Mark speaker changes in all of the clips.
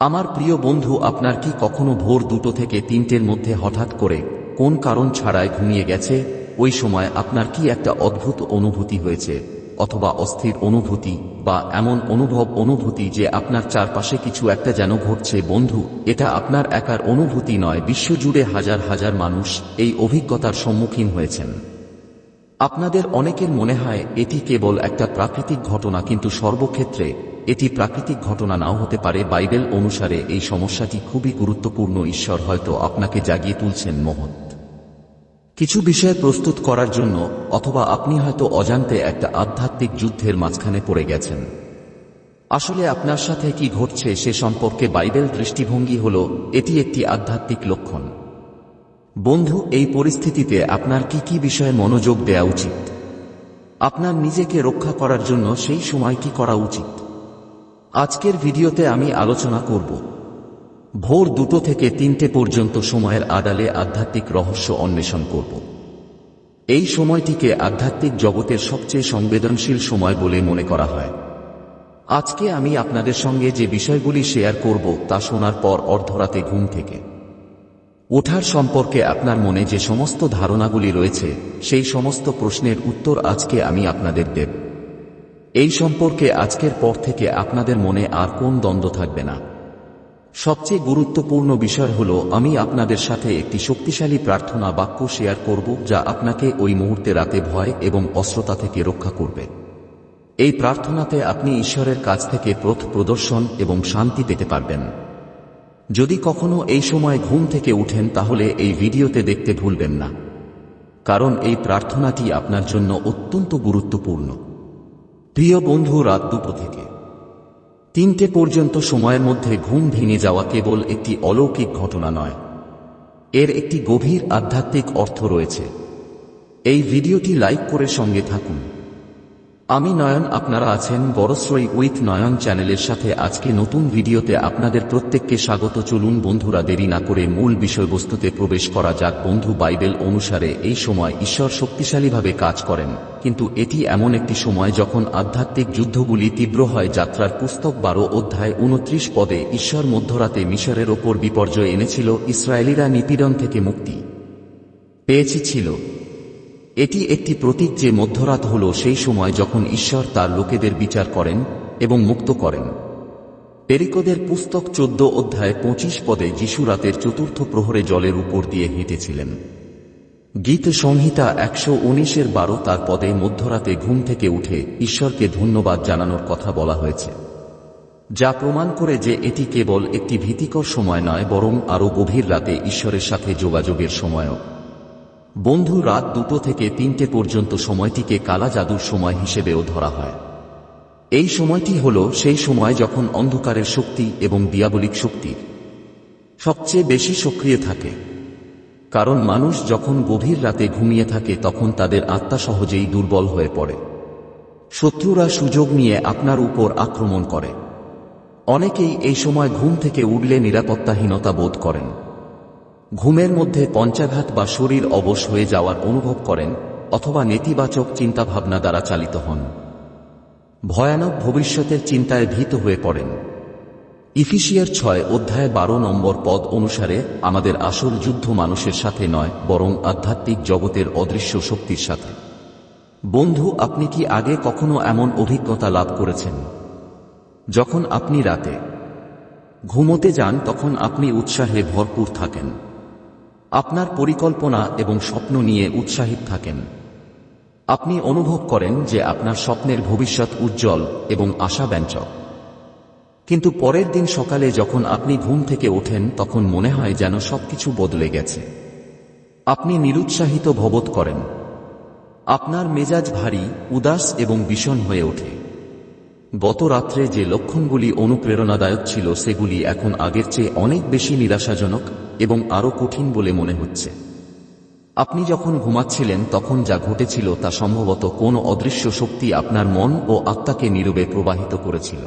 Speaker 1: আমার প্রিয় বন্ধু, আপনার কি কখনো ভোর দুটো থেকে তিনটের মধ্যে হঠাৎ করে কোন কারণ ছাড়াই ঘুমিয়ে গেছে? ওই সময় আপনার কি একটা অদ্ভুত অনুভূতি হয়েছে? অথবা অস্থির অনুভূতি বা এমন অনুভব অনুভূতি যে আপনার চারপাশে কিছু একটা যেন ঘটছে? বন্ধু, এটা আপনার একার অনুভূতি নয়, বিশ্বজুড়ে হাজার হাজার মানুষ এই অভিজ্ঞতার সম্মুখীন হয়েছেন। আপনাদের অনেকের মনে হয় এটি কেবল একটা প্রাকৃতিক ঘটনা, কিন্তু সর্বক্ষেত্রে এটি প্রাকৃতিক ঘটনা নাও হতে পারে। বাইবেল অনুসারে এই সমস্যাটি খুবই গুরুত্বপূর্ণ। ঈশ্বর হয়তো আপনাকে জাগিয়ে তুলছেন, মহৎ। কিছু বিষয় প্রস্তুত করার জন্য অথবা আপনি হয়তো অজান্তে একটা আধ্যাত্মিক যুদ্ধের মাঝখানে পড়ে গেছেন। আসলে আপনার সাথে কি ঘটছে সে সম্পর্কে বাইবেল দৃষ্টিভঙ্গি হল, এটি একটি আধ্যাত্মিক লক্ষণ। বন্ধু, এই পরিস্থিতিতে আপনার কি কি বিষয়ে মনোযোগ দেওয়া উচিত? আপনার নিজেকে রক্ষা করার জন্য সেই সময় কি করা উচিত? আজকের ভিডিওতে আমি আলোচনা করব। ভোর দুটো থেকে তিনটে পর্যন্ত সময়ের আড়ালে আধ্যাত্মিক রহস্য অন্বেষণ করব। এই সময়টিকে আধ্যাত্মিক জগতের সবচেয়ে সংবেদনশীল সময় বলে মনে করা হয়। আজকে আমি আপনাদের সঙ্গে যে বিষয়গুলি শেয়ার করব তা শোনার পর অর্ধরাতে ঘুম থেকে। ওঠার সম্পর্কে আপনার মনে যে সমস্ত ধারণাগুলি রয়েছে, সেই সমস্ত প্রশ্নের উত্তর আজকে আমি আপনাদের দেব। এই সম্পর্কে আজকের পর থেকে আপনাদের মনে আর কোন দ্বন্দ্ব থাকবে না। সবচেয়ে গুরুত্বপূর্ণ বিষয় হল, আমি আপনাদের সাথে একটি শক্তিশালী প্রার্থনা বাক্য শেয়ার করব, যা আপনাকে ওই মুহূর্তে রাতে ভয় এবং অস্ত্রতা থেকে রক্ষা করবে। এই প্রার্থনাতে আপনি ঈশ্বরের কাছ থেকে পথ প্রদর্শন এবং শান্তি পেতে পারবেন। যদি কখনো এই সময় ঘুম থেকে উঠেন, তাহলে এই ভিডিওতে দেখতে ভুলবেন না। কারণ এই প্রার্থনাটি আপনার জন্য অত্যন্ত গুরুত্বপূর্ণ। প্রিয় বন্ধু, রাত দুটো থেকে। তিনটে পর্যন্ত সময়ের মধ্যে ঘুম ভেঙে যাওয়া কেবল একটি অলৌকিক ঘটনা নয়। এর একটি গভীর আধ্যাত্মিক অর্থ রয়েছে। এই ভিডিওটি লাইক করে সঙ্গে থাকুন। আমি নয়ন, আপনারা আছেন বড়শ্রয়ী উইথ নয়ন চ্যানেলের সাথে আজকে নতুন ভিডিওতে আপনাদের প্রত্যেককে স্বাগত। চলুন বন্ধুরা, দেরি না করে মূল বিষয়বস্তুতে প্রবেশ করা যাক। বন্ধু বাইবেল অনুসারে এই সময় ঈশ্বর শক্তিশালীভাবে কাজ করেন। কিন্তু এটি এমন একটি সময় যখন আধ্যাত্মিক যুদ্ধগুলি তীব্র হয়। যাত্রার পুস্তক বারো অধ্যায় উনত্রিশ পদে ঈশ্বর মধ্যরাতে মিশরের ওপর বিপর্যয় এনেছিল, ইসরায়েলিরা নিপীড়ন থেকে মুক্তি পেয়েছি ছিল। এটি একটি প্রতীক যে মধ্যরাত হল সেই সময় যখন ঈশ্বর তার লোকেদের বিচার করেন এবং মুক্ত করেন। পেরিকদের পুস্তক চোদ্দ অধ্যায় পঁচিশ পদে যিশু রাতের চতুর্থ প্রহরে জলের উপর দিয়ে হেঁটেছিলেন। গীত সংহিতা একশো উনিশের বারো তার পদে মধ্যরাতে ঘুম থেকে উঠে ঈশ্বরকে ধন্যবাদ জানানোর কথা বলা হয়েছে। যা প্রমাণ করে যে এটি কেবল একটি ভীতিকর সময় নয়, বরং আরও গভীর রাতে ঈশ্বরের সাথে যোগাযোগের সময়ও। বন্ধু রাত দুটো থেকে তিনটে পর্যন্ত সময়টিকে কালা জাদুর সময় হিসেবেও ধরা হয়। এই সময়টি হল সেই সময় যখন অন্ধকারের শক্তি এবং দিয়াবলিক শক্তির সবচেয়ে বেশি সক্রিয় থাকে। কারণ মানুষ যখন গভীর রাতে ঘুমিয়ে থাকে তখন তাদের আত্মা সহজেই দুর্বল হয়ে পড়ে। শত্রুরা সুযোগ নিয়ে আপনার উপর আক্রমণ করে। অনেকেই এই সময় ঘুম থেকে উঠলে নিরাপত্তাহীনতা বোধ করেন। ঘুমের মধ্যে পঞ্চাঘাত বা শরীর অবশ হয়ে যাওয়ার অনুভব করেন অথবা নেতিবাচক চিন্তাভাবনা দ্বারা চালিত হন। ভয়ানক ভবিষ্যতের চিন্তায় ভীত হয়ে পড়েন। ইফিসিয়ার ছয় অধ্যায় বারো নম্বর পদ অনুসারে আমাদের আসল যুদ্ধ মানুষের সাথে নয়, বরং আধ্যাত্মিক জগতের অদৃশ্য শক্তির সাথে। বন্ধু, আপনি কি আগে কখনো এমন অভিজ্ঞতা লাভ করেছেন? যখন আপনি রাতে ঘুমোতে যান, তখন আপনি উৎসাহে ভরপুর থাকেন। আপনার পরিকল্পনা এবং স্বপ্ন নিয়ে উৎসাহিত থাকেন। আপনি অনুভব করেন যে আপনার স্বপ্নের ভবিষ্যৎ উজ্জ্বল এবং আশাব্যঞ্জক। কিন্তু পরের দিন সকালে যখন আপনি ঘুম থেকে ওঠেন, তখন মনে হয় যেন সবকিছু বদলে গেছে। আপনি নিরুৎসাহিত ভবত করেন। আপনার মেজাজ ভারী, উদাস এবং বিষণ হয়ে ওঠে। গত রাত্রে যে লক্ষণগুলি অনুপ্রেরণাদায়ক ছিল, সেগুলি এখন আগের চেয়ে অনেক বেশি নিরাশাজনক এবং আরও কঠিন বলে মনে হচ্ছে। আপনি যখন ঘুমাচ্ছিলেন, তখন যা ঘটেছিল তা সম্ভবত কোনো অদৃশ্য শক্তি আপনার মন ও আত্মাকে নীরবে প্রবাহিত করেছিল।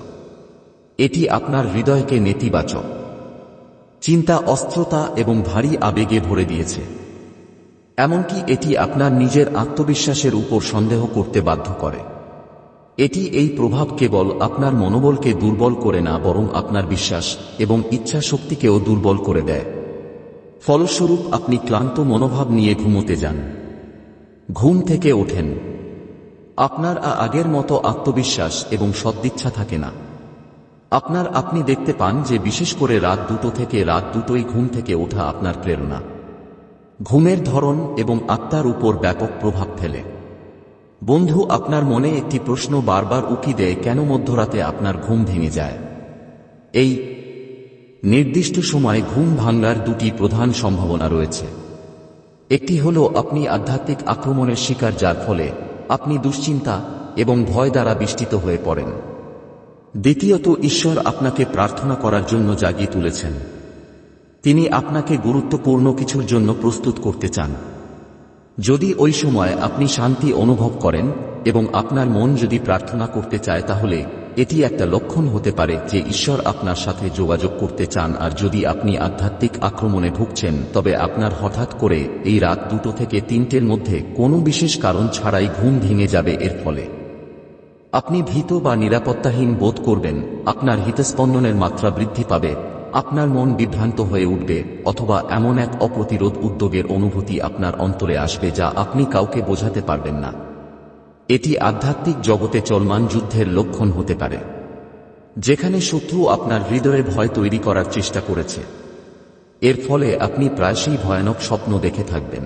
Speaker 1: এটি আপনার হৃদয়কে নেতিবাচক, চিন্তা অস্ত্রতা এবং ভারী আবেগে ভরে দিয়েছে। এমনকি এটি আপনার নিজের আত্মবিশ্বাসের উপর সন্দেহ করতে বাধ্য করে। এটি এই প্রভাব কেবল আপনার মনোবলকে দুর্বল করে না, বরং আপনার বিশ্বাস এবং ইচ্ছা শক্তিকেও দুর্বল করে দেয়। ফলস্বরূপ আপনি ক্লান্ত মনোভাব নিয়ে ঘুমোতে যান। ঘুম থেকে ওঠেন। আপনার আগের মতো আত্মবিশ্বাস এবং সদ্দিচ্ছা থাকে না। আপনার আপনি দেখতে পান যে বিশেষ করে রাত দুটো থেকে রাত দুটোই ঘুম থেকে ওঠা আপনার প্রেরণা। ঘুমের ধরন এবং আত্মার উপর ব্যাপক প্রভাব ফেলে। বন্ধু, আপনার মনে একটি প্রশ্ন বারবার উকি দেয়, কেন মধ্যরাতে আপনার ঘুম ভেঙে যায়? এই নির্দিষ্ট সময়ে ঘুম ভাঙ্গার দুটি প্রধান সম্ভাবনা রয়েছে। একটি হল আপনি আধ্যাত্মিক আক্রমণের শিকার যার ফলে আপনি দুশ্চিন্তা এবং ভয় দ্বারা বিষ্টিত হয়ে পড়েন। দ্বিতীয়ত, ঈশ্বর আপনাকে প্রার্থনা করার জন্য জাগিয়ে তুলেছেন। তিনি আপনাকে গুরুত্বপূর্ণ কিছুর জন্য প্রস্তুত করতে চান। যদি ওই সময় আপনি শান্তি অনুভব করেন এবং আপনার মন যদি প্রার্থনা করতে চায় তাহলে এটি একটা লক্ষণ হতে পারে যে ঈশ্বর আপনার সাথে যোগাযোগ করতে চান আর যদি আপনি আধ্যাত্মিক আক্রমণে ভুগছেন, তবে আপনার হঠাৎ করে এই রাত দুটো থেকে তিনটের মধ্যে কোনো বিশেষ কারণ ছাড়াই ঘুম ভেঙে যাবে এর ফলে। আপনি ভীত বা নিরাপত্তাহীন বোধ করবেন, আপনার হিতস্পন্দনের মাত্রা বৃদ্ধি পাবে, আপনার মন বিভ্রান্ত হয়ে উঠবে, অথবা এমন এক অপ্রতিরোধ উদ্যোগের অনুভূতি আপনার অন্তরে আসবে যা আপনি কাউকে বোঝাতে পারবেন না। এটি আধ্যাত্মিক জগতে চলমান যুদ্ধের লক্ষণ হতে পারে, যেখানে শত্রু আপনার হৃদয়ে ভয় তৈরি করার চেষ্টা করেছে। এর ফলে আপনি প্রায়শই ভয়ানক স্বপ্ন দেখে থাকবেন।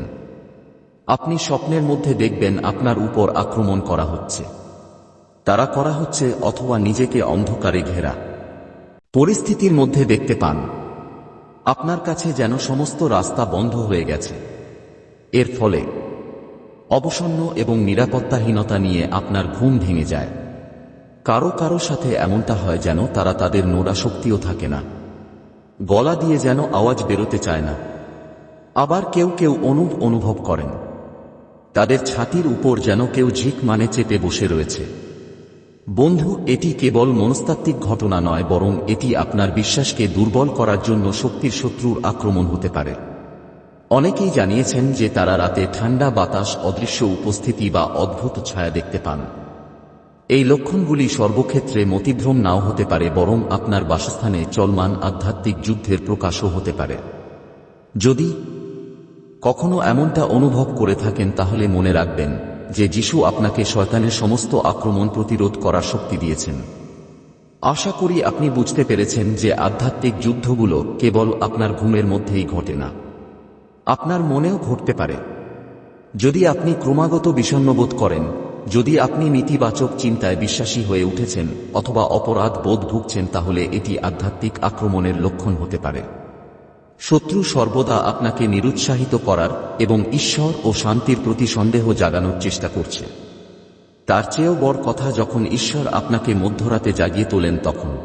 Speaker 1: আপনি স্বপ্নের মধ্যে দেখবেন আপনার উপর আক্রমণ করা হচ্ছে। তারা করা হচ্ছে অথবা নিজেকে অন্ধকারে ঘেরা। পরিস্থিতির মধ্যে দেখতে পান। আপনার কাছে যেন সমস্ত রাস্তা বন্ধ হয়ে গেছে। এর ফলে অবসন্ন এবং নিরাপত্তাহীনতা নিয়ে আপনার ঘুম ভেঙে যায়। কারও কারও সাথে এমনটা হয় যেন তারা তাদের নোড়া শক্তিও থাকে না। গলা দিয়ে যেন আওয়াজ বেরোতে চায় না। আবার কেউ কেউ অনুভ অনুভব করেন। তাদের ছাতির উপর যেন কেউ ঝিক মানে চেপে বসে রয়েছে। বন্ধু, এটি কেবল মনস্তাত্ত্বিক ঘটনা নয়, বরং এটি আপনার বিশ্বাসকে দুর্বল করার জন্য শক্তির শত্রুর আক্রমণ হতে পারে। অনেকেই জানিয়েছেন যে তারা রাতে ঠান্ডা বাতাস, অদৃশ্য উপস্থিতি বা অদ্ভুত ছায়া দেখতে পান। এই লক্ষণগুলি সর্বক্ষেত্রে মতিভ্রম নাও হতে পারে, বরং আপনার বাসস্থানে চলমান আধ্যাত্মিক যুদ্ধের প্রকাশও হতে পারে। যদি কখনো এমনটা অনুভব করে থাকেন, তাহলে মনে রাখবেন যে যিশু আপনাকে শয়তানের সমস্ত আক্রমণ প্রতিরোধ করার শক্তি দিয়েছেন। আশা করি আপনি বুঝতে পেরেছেন যে আধ্যাত্মিক যুদ্ধগুলো কেবল আপনার ঘুমের মধ্যেই ঘটে না। আপনার মনেও ঘটতে পারে। যদি আপনি ক্রমাগত বিষণ্ণবোধ করেন, যদি আপনি নেতিবাচক চিন্তায় বিশ্বাসী হয়ে উঠেছেন অথবা অপরাধ বোধ ভুগছেন, তাহলে এটি আধ্যাত্মিক আক্রমণের লক্ষণ হতে পারে। শত্রু সর্বদা আপনাকে নিরুৎসাহিত করার এবং ঈশ্বর ও শান্তির প্রতি সন্দেহ জাগানোর চেষ্টা করছে। তার চেয়েও বড় কথা, যখন ঈশ্বর আপনাকে মধ্যরাতে জাগিয়ে তোলেন, তখন।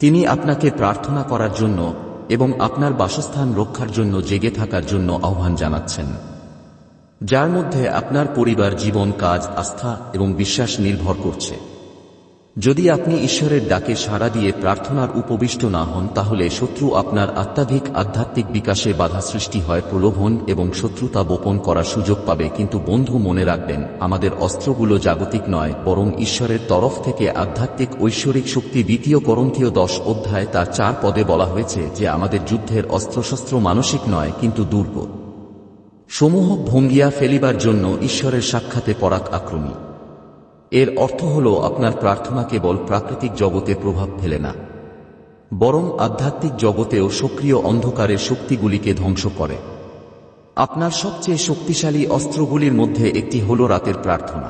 Speaker 1: তিনি আপনাকে প্রার্থনা করার জন্য এবং আপনার বাসস্থান রক্ষার জন্য জেগে থাকার জন্য আহ্বান জানাচ্ছেন। যার মধ্যে আপনার পরিবার জীবন, কাজ, আস্থা এবং বিশ্বাস নির্ভর করছে। যদি আপনি ঈশ্বরের ডাকে সাড়া দিয়ে প্রার্থনার উপবিষ্ট না হন, তাহলে শত্রু আপনার আত্মাধিক আধ্যাত্মিক বিকাশে বাধা সৃষ্টি হয়, প্রলোভন এবং শত্রুতা বোপন করার সুযোগ পাবে। কিন্তু বন্ধু, মনে রাখবেন, আমাদের অস্ত্রগুলো জাগতিক নয়, বরং ঈশ্বরের তরফ থেকে আধ্যাত্মিক ঐশ্বরিক শক্তি দ্বিতীয় করন্থীয় দশ অধ্যায় তার চার পদে বলা হয়েছে যে আমাদের যুদ্ধের অস্ত্রশস্ত্র মানসিক নয়, কিন্তু দুর্গ। সমূহ ভঙ্গিয়া ফেলিবার জন্য ঈশ্বরের সাক্ষাতে পরাক আক্রমী। এর অর্থ হল আপনার প্রার্থনা কেবল প্রাকৃতিক জগতে প্রভাব ফেলে না, বরং আধ্যাত্মিক জগতেও সক্রিয় অন্ধকারের শক্তিগুলিকে ধ্বংস করে। আপনার সবচেয়ে শক্তিশালী অস্ত্রগুলির মধ্যে একটি হল রাতের প্রার্থনা।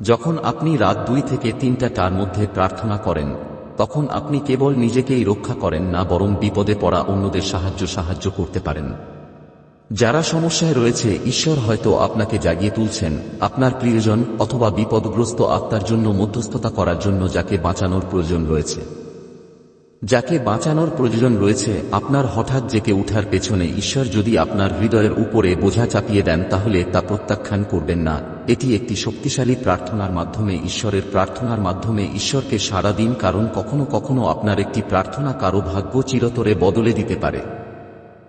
Speaker 1: যখন আপনি রাত দুই থেকে তিনটা তার মধ্যে প্রার্থনা করেন, তখন আপনি কেবল নিজেকেই রক্ষা করেন না, বরং বিপদে পড়া অন্যদের সাহায্য সাহায্য করতে পারেন। যারা সমস্যায় রয়েছে, ঈশ্বর হয়তো আপনাকে জাগিয়ে তুলছেন। আপনার প্রিয়জন অথবা বিপদগ্রস্ত আত্মার জন্য মধ্যস্থতা করার জন্য যাকে বাঁচানোর প্রয়োজন রয়েছে। যাকে বাঁচানোর প্রয়োজন রয়েছে, আপনার হঠাৎ জেকে উঠার পেছনে ঈশ্বর যদি আপনার হৃদয়ের উপরে বোঝা চাপিয়ে দেন, তাহলে তা প্রত্যাখ্যান করবেন না। এটি একটি শক্তিশালী প্রার্থনার মাধ্যমে, ঈশ্বরের প্রার্থনার মাধ্যমে ঈশ্বরকে সাড়া দিন কারণ কখনো কখনো আপনার একটি প্রার্থনা কারও ভাগ্য চিরতরে বদলে দিতে পারে।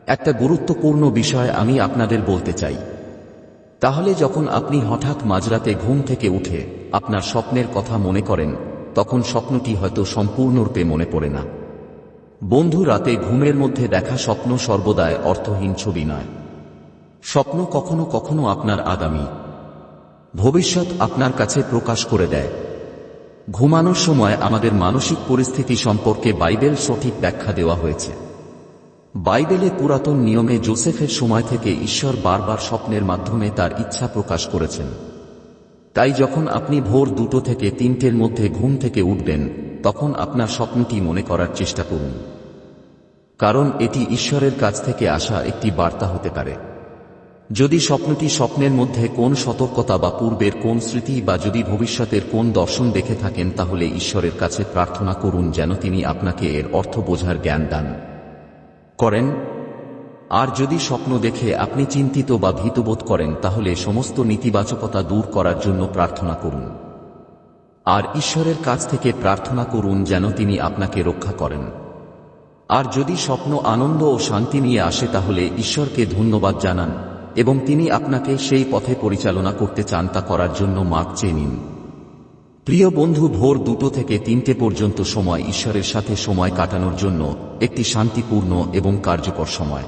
Speaker 1: একটা গুরুত্বপূর্ণ বিষয় আমি আপনাদের বলতে চাই। তাহলে যখন আপনি হঠাৎ মাঝরাতে ঘুম থেকে উঠে আপনার স্বপ্নের কথা মনে করেন, তখন স্বপ্নটি হয়তো সম্পূর্ণরূপে মনে পড়ে না। বন্ধু, রাতে ঘুমের মধ্যে দেখা স্বপ্ন সর্বদাই অর্থহীন ছবি নয়। স্বপ্ন কখনো কখনো আপনার আগামী। ভবিষ্যৎ আপনার কাছে প্রকাশ করে দেয়। ঘুমানোর সময় আমাদের মানসিক পরিস্থিতি সম্পর্কে বাইবেল সঠিক ব্যাখ্যা দেওয়া হয়েছে। বাইবেলে পুরাতন নিয়মে জোসেফের সময় থেকে ঈশ্বর বারবার স্বপ্নের মাধ্যমে তার ইচ্ছা প্রকাশ করেছেন। তাই যখন আপনি ভোর দুটো থেকে তিনটের মধ্যে ঘুম থেকে উঠবেন, তখন আপনার স্বপ্নটি মনে করার চেষ্টা করুন। কারণ এটি ঈশ্বরের কাছ থেকে আসা একটি বার্তা হতে পারে। যদি স্বপ্নটি স্বপ্নের মধ্যে কোন সতর্কতা বা পূর্বের কোন স্মৃতি বা যদি ভবিষ্যতের কোন দর্শন দেখে থাকেন, তাহলে ঈশ্বরের কাছে প্রার্থনা করুন যেন তিনি আপনাকে এর অর্থ বোঝার জ্ঞান দান। করেন, আর যদি স্বপ্ন দেখে আপনি চিন্তিত বা ভীতবোধ করেন, তাহলে সমস্ত নেতিবাচকতা দূর করার জন্য প্রার্থনা করুন। আর ঈশ্বরের কাছ থেকে প্রার্থনা করুন যেন তিনি আপনাকে রক্ষা করেন। আর যদি স্বপ্ন আনন্দ ও শান্তি নিয়ে আসে, তাহলে ঈশ্বরকে ধন্যবাদ জানান এবং তিনি আপনাকে সেই পথে পরিচালনা করতে চান তা করার জন্য মাপ চেয়ে নিন। প্রিয় বন্ধু, ভোর দুটো থেকে তিনটে পর্যন্ত সময় ঈশ্বরের সাথে সময় কাটানোর জন্য একটি শান্তিপূর্ণ এবং কার্যকর সময়।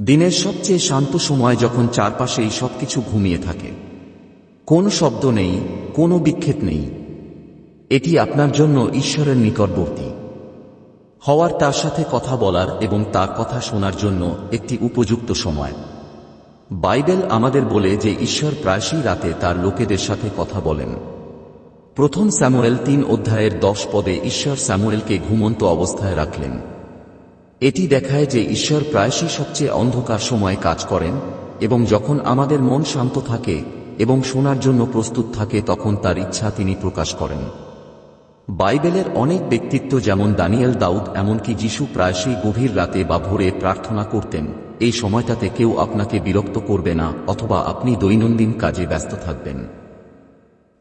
Speaker 1: দিনের সবচেয়ে শান্ত সময় যখন চারপাশেই সবকিছু ঘুমিয়ে থাকে। কোনো শব্দ নেই, কোনো বিক্ষেপ নেই। এটি আপনার জন্য ঈশ্বরের নিকটবর্তী। হওয়ার তার সাথে কথা বলার এবং তার কথা শোনার জন্য একটি উপযুক্ত সময়। বাইবেল আমাদের বলে যে ঈশ্বর প্রায়শই রাতে তার লোকেদের সাথে কথা বলেন। প্রথম স্যামুয়েল তিন অধ্যায়ের দশ পদে ঈশ্বর স্যামুয়েলকে ঘুমন্ত অবস্থায় রাখলেন। এটি দেখায় যে ঈশ্বর প্রায়শই সবচেয়ে অন্ধকার সময়ে কাজ করেন এবং যখন আমাদের মন শান্ত থাকে এবং শোনার জন্য প্রস্তুত থাকে তখন তার ইচ্ছা তিনি প্রকাশ করেন। বাইবেলের অনেক ব্যক্তিত্ব যেমন দানিয়েল দাউদ এমনকি যিশু প্রায়শই গভীর রাতে বা ভোরে প্রার্থনা করতেন, এই সময়টাতে কেউ আপনাকে বিরক্ত করবে না অথবা আপনি দৈনন্দিন কাজে ব্যস্ত থাকবেন।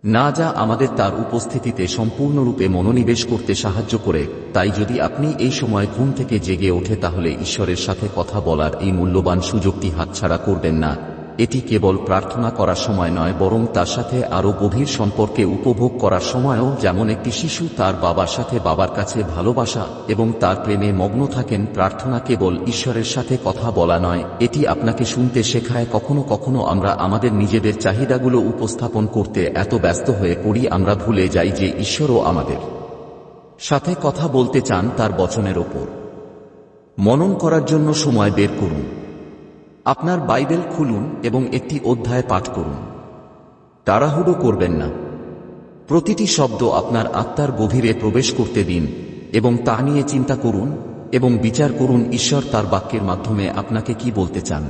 Speaker 1: না যা আমাদের তার উপস্থিতিতে সম্পূর্ণরূপে মনোনিবেশ করতে সাহায্য করে, তাই যদি আপনি এই সময় ঘুম থেকে জেগে ওঠে তাহলে ঈশ্বরের সাথে কথা বলার এই মূল্যবান সুযোগটি হাতছাড়া করবেন না। এটি কেবল প্রার্থনা করার সময় নয়, বরং তার সাথে আরও গভীর সম্পর্কে উপভোগ করার সময়ও, যেমন একটি শিশু তার বাবার সাথে বাবার কাছে ভালোবাসা এবং তার প্রেমে মগ্ন থাকেন, প্রার্থনা কেবল ঈশ্বরের সাথে কথা বলা নয়। এটি আপনাকে শুনতে শেখায় কখনো কখনো আমরা আমাদের নিজেদের চাহিদাগুলো উপস্থাপন করতে এত ব্যস্ত হয়ে পড়ি, আমরা ভুলে যাই যে ঈশ্বরও আমাদের সাথে কথা বলতে চান তার বচনের ওপর। মনন করার জন্য সময় বের করুন। আপনার বাইবেল খুলুন এবং একটি অধ্যায় পাঠ করুন। তাড়াহুড়ো করবেন না। প্রতিটি শব্দ আপনার আত্মার গভীরে প্রবেশ করতে দিন এবং তা নিয়ে চিন্তা করুন এবং বিচার করুন ঈশ্বর তার বাক্যের মাধ্যমে আপনাকে কি বলতে চান।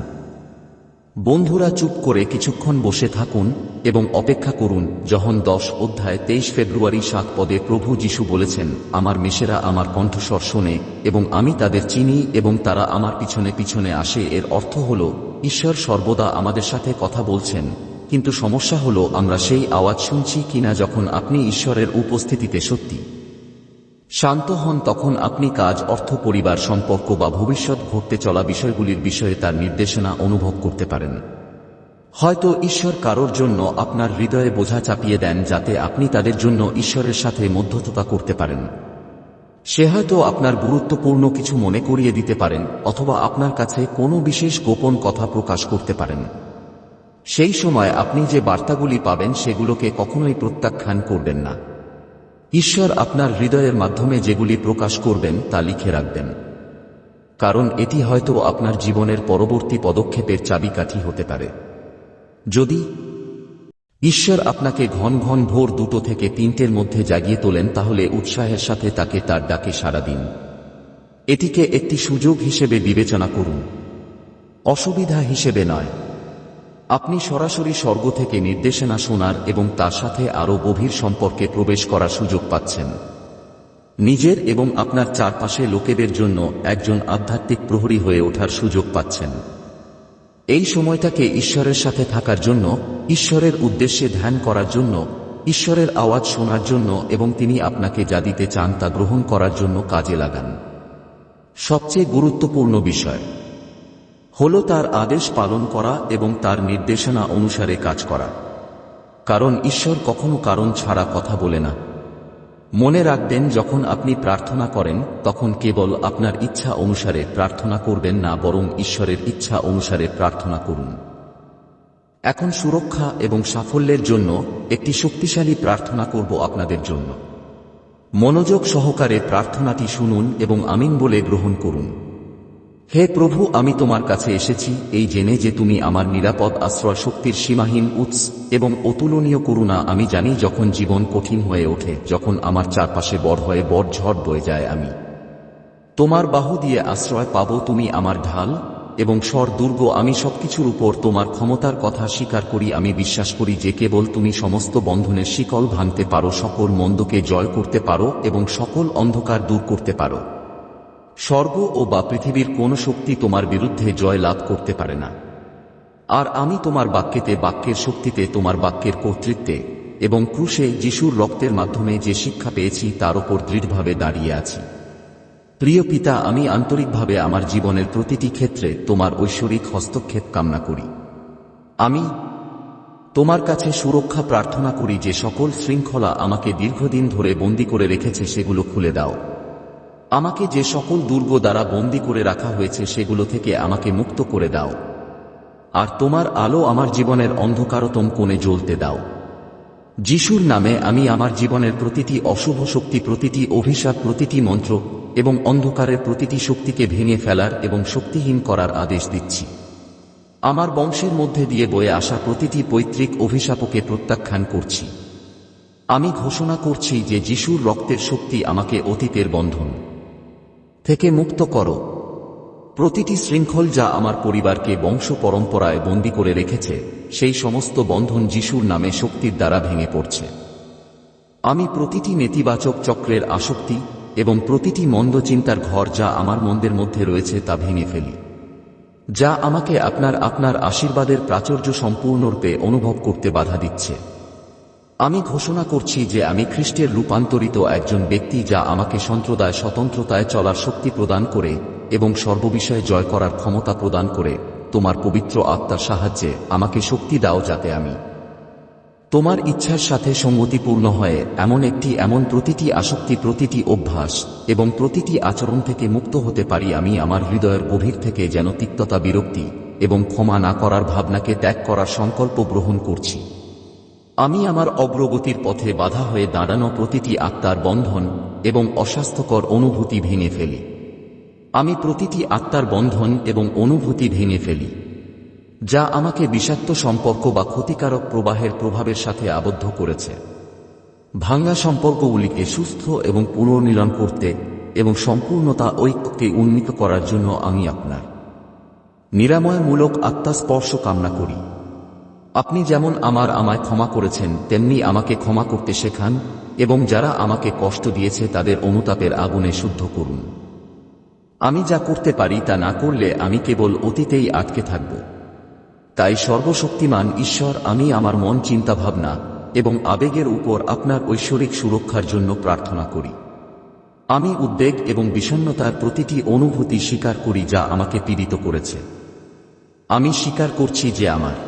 Speaker 1: বন্ধুরা চুপ করে কিছুক্ষণ বসে থাকুন এবং অপেক্ষা করুন যখন দশ অধ্যায় তেইশ ফেব্রুয়ারি সাত পদে প্রভু যিশু বলেছেন, আমার মেশেরা আমার কণ্ঠস্বর শোনে এবং আমি তাদের চিনি এবং তারা আমার পিছনে পিছনে আসে। এর অর্থ হল, ঈশ্বর সর্বদা আমাদের সাথে কথা বলছেন, কিন্তু সমস্যা হল আমরা সেই আওয়াজ শুনছি কিনা যখন আপনি ঈশ্বরের উপস্থিতিতে সত্যি। শান্ত হন তখন আপনি কাজ, অর্থ, পরিবার সম্পর্ক বা ভবিষ্যৎ ঘটতে চলা বিষয়গুলির বিষয়ে তার নির্দেশনা অনুভব করতে পারেন। হয়তো ঈশ্বর কারোর জন্য আপনার হৃদয়ে বোঝা চাপিয়ে দেন যাতে আপনি তাদের জন্য ঈশ্বরের সাথে মধ্যস্থতা করতে পারেন। সে হয়তো আপনার গুরুত্বপূর্ণ কিছু মনে করিয়ে দিতে পারেন, অথবা আপনার কাছে কোনো বিশেষ গোপন কথা প্রকাশ করতে পারেন। সেই সময় আপনি যে বার্তাগুলি পাবেন সেগুলোকে কখনোই প্রত্যাখ্যান করবেন না। ঈশ্বর আপনার হৃদয়ের মাধ্যমে যেগুলি প্রকাশ করবেন, তা লিখে রাখবেন। কারণ এটি হয়তো আপনার জীবনের পরবর্তী পদক্ষেপের চাবিকাঠি হতে পারে। যদি ঈশ্বর আপনাকে ঘন ঘন ভোর দুটো থেকে তিনটের মধ্যে জাগিয়ে তোলেন, তাহলে উৎসাহের সাথে তাকে তার ডাকে সাড়া দিন। এটিকে একটি সুযোগ হিসেবে বিবেচনা করুন। অসুবিধা হিসেবে নয়। আপনি সরাসরি স্বর্গ থেকে নির্দেশনা শোনার এবং তার সাথে আরও গভীর সম্পর্কে প্রবেশ করার সুযোগ পাচ্ছেন। নিজের এবং আপনার চারপাশে লোকেদের জন্য একজন আধ্যাত্মিক প্রহরী হয়ে ওঠার সুযোগ পাচ্ছেন। এই সময়টাকে ঈশ্বরের সাথে থাকার জন্য, ঈশ্বরের উদ্দেশ্যে ধ্যান করার জন্য, ঈশ্বরের আওয়াজ শোনার জন্য এবং তিনি আপনাকে যা দিতে চান তা গ্রহণ করার জন্য কাজে লাগান। সবচেয়ে গুরুত্বপূর্ণ বিষয় হল তার আদেশ পালন করা এবং তার নির্দেশনা অনুসারে কাজ করা। কারণ ঈশ্বর কখনো কারণ ছাড়া কথা বলে না। মনে রাখবেন, যখন আপনি প্রার্থনা করেন, তখন কেবল আপনার ইচ্ছা অনুসারে প্রার্থনা করবেন না, বরং ঈশ্বরের ইচ্ছা অনুসারে প্রার্থনা করুন। এখন সুরক্ষা এবং সাফল্যের জন্য একটি শক্তিশালী প্রার্থনা করব আপনাদের জন্য। মনোযোগ সহকারে প্রার্থনাটি শুনুন এবং আমিন বলে গ্রহণ করুন। হে প্রভু, আমি তোমার কাছে এসেছি, এই জেনে যে তুমি আমার নিরাপদ আশ্রয় শক্তির সীমাহীন উৎস এবং অতুলনীয় করুণা আমি জানি যখন জীবন কঠিন হয়ে ওঠে, যখন আমার চারপাশে বড় হয়ে বড় ঝড় বয়ে যায় আমি। তোমার বাহু দিয়ে আশ্রয় পাব তুমি আমার ঢাল, এবং স্বর দুর্গ আমি সবকিছুর উপর তোমার ক্ষমতার কথা স্বীকার করি, আমি বিশ্বাস করি যে কেবল তুমি সমস্ত বন্ধনের শিকল ভাঙতে পারো, সকল মন্দকে জয় করতে পারো, এবং সকল অন্ধকার দূর করতে পারো। স্বর্গ ও বা পৃথিবীর কোন শক্তি তোমার বিরুদ্ধে জয় লাভ করতে পারে না। আর আমি তোমার বাক্যেতে, বাক্যের শক্তিতে, তোমার বাক্যের কর্তৃত্বে এবং ক্রুশে যিশুর রক্তের মাধ্যমে যে শিক্ষা পেয়েছি তার ওপর দৃঢ়ভাবে দাঁড়িয়ে আছি। প্রিয় পিতা, আমি আন্তরিকভাবে আমার জীবনের প্রতিটি ক্ষেত্রে তোমার ঐশ্বরিক হস্তক্ষেপ কামনা করি। আমি তোমার কাছে সুরক্ষা প্রার্থনা করি যে সকল শৃঙ্খলা আমাকে দীর্ঘদিন ধরে বন্দি করে রেখেছে সেগুলো খুলে দাও। আমাকে যে সকল দুর্গ দ্বারা বন্দি করে রাখা হয়েছে সেগুলো থেকে আমাকে মুক্ত করে দাও। আর তোমার আলো আমার জীবনের অন্ধকারতম কোণে জ্বলতে দাও। যিশুর নামে আমি আমার জীবনের প্রতিটি অশুভ শক্তি, প্রতিটি অভিশাপ, প্রতিটি মন্ত্র এবং অন্ধকারের প্রতিটি শক্তিকে ভেঙে ফেলার এবং শক্তিহীন করার আদেশ দিচ্ছি। আমার বংশের মধ্যে দিয়ে বয়ে আসা প্রতিটি পৈতৃক অভিশাপকে প্রত্যাখ্যান করছি। আমি ঘোষণা করছি যে যিশুর রক্তের শক্তি আমাকে অতীতের বন্ধন থেকে মুক্ত করো। প্রতিটি শৃঙ্খল যা আমার পরিবারকে বংশ পরম্পরায় বন্দী করে রেখেছে, সেই সমস্ত বন্ধন যিশুর নামে শক্তির দ্বারা ভেঙে পড়ছে। আমি প্রতিটি নেতিবাচক চক্রের আসক্তি এবং প্রতিটি মন্দ চিন্তার ঘর যা আমার মন্দের মধ্যে রয়েছে তা ভেঙে ফেলি, যা আমাকে আপনার আপনার আশীর্বাদের প্রাচুর্য সম্পূর্ণরূপে অনুভব করতে বাধা দিচ্ছে। আমি ঘোষণা করছি যে আমি খ্রিস্টের রূপান্তরিত একজন ব্যক্তি যা আমাকে সন্ত্রদায়, স্বতন্ত্রতায় চলার শক্তি প্রদান করে এবং সর্ববিষয়ে জয় করার ক্ষমতা প্রদান করে। তোমার পবিত্র আত্মার সাহায্যে আমাকে শক্তি দাও যাতে আমি তোমার ইচ্ছার সাথে সঙ্গতিপূর্ণ হয়ে এমন একটি, এমন প্রতিটি আসক্তি, প্রতিটি অভ্যাস এবং প্রতিটি আচরণ থেকে মুক্ত হতে পারি আমি আমার হৃদয়ের গভীর থেকে যেন তিক্ততা, বিরক্তি এবং ক্ষমা না করার ভাবনাকে ত্যাগ করার সংকল্প গ্রহণ করছি। আমি আমার অগ্রগতির পথে বাধা হয়ে দাঁড়ানো প্রতিটি আত্মার বন্ধন এবং অস্বাস্থ্যকর অনুভূতি ভেঙে ফেলি। আমি প্রতিটি আত্মার বন্ধন এবং অনুভূতি ভেঙে ফেলি, যা আমাকে বিষাক্ত সম্পর্ক বা ক্ষতিকারক প্রবাহের প্রভাবের সাথে আবদ্ধ করেছে। ভাঙ্গা সম্পর্কগুলিকে সুস্থ এবং পুনর্নির্মাণ করতে এবং সম্পূর্ণতা ঐক্যকে উন্নীত করার জন্য আমি আপনার নিরাময়মূলক আত্মাস্পর্শ কামনা করি। আপনি যেমন আমার আমায় ক্ষমা করেছেন, তেমনি আমাকে ক্ষমা করতে শেখান, এবং যারা আমাকে কষ্ট দিয়েছে তাদের অনুতাপের আগুনে শুদ্ধ করুন। আমি যা করতে পারি তা না করলে আমি কেবল অতীতেই আটকে থাকব। তাই সর্বশক্তিমান ঈশ্বর, আমি আমার মন চিন্তাভাবনা এবং আবেগের উপর আপনার ঐশ্বরিক সুরক্ষার জন্য প্রার্থনা করি। আমি উদ্বেগ এবং বিষণ্নতার প্রতিটি অনুভূতি স্বীকার করি যা আমাকে পীড়িত করেছে। আমি স্বীকার করছি যে আমার